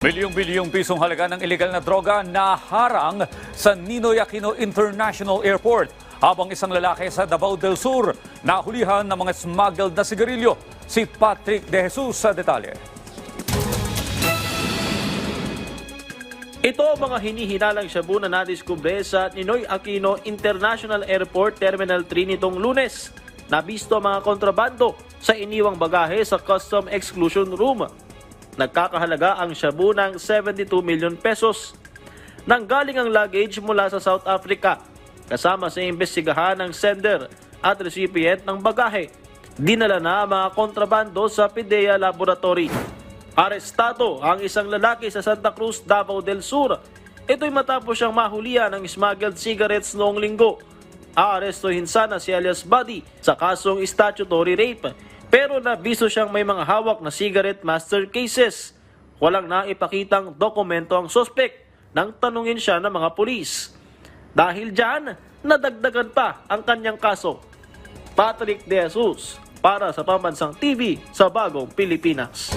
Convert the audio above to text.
Bilyong-bilyong pisong halaga ng ilegal na droga na harang sa Ninoy Aquino International Airport. Habang isang lalaki sa Davao del Sur nahulihan ng mga smuggled na sigarilyo. Si Patrick De Jesus sa detalye. Ito ang mga hinihinalang shabu na nadiskubre sa Ninoy Aquino International Airport Terminal 3 nitong lunes. Nabisto mga kontrabando sa iniwang bagahe sa Custom Exclusion Room. Nagkakahalaga ang shabu ng 72 million pesos. Nanggaling ang luggage mula sa South Africa kasama sa imbestigahan ng sender at recipient ng bagahe. Dinala na ang mga kontrabando sa PIDEA Laboratory. Arestado ang isang lalaki sa Santa Cruz, Davao del Sur. Ito'y matapos siyang mahulihan ng smuggled cigarettes noong linggo. Aarestuhin sana si alias Buddy sa kasong statutory rape. Pero nabiso siyang may mga hawak na cigarette master cases. Walang naipakitang dokumento ang sospek nang tanungin siya ng mga pulis. Dahil dyan, nadagdagan pa ang kanyang kaso. Patrick De Jesus para sa Pambansang TV sa Bagong Pilipinas.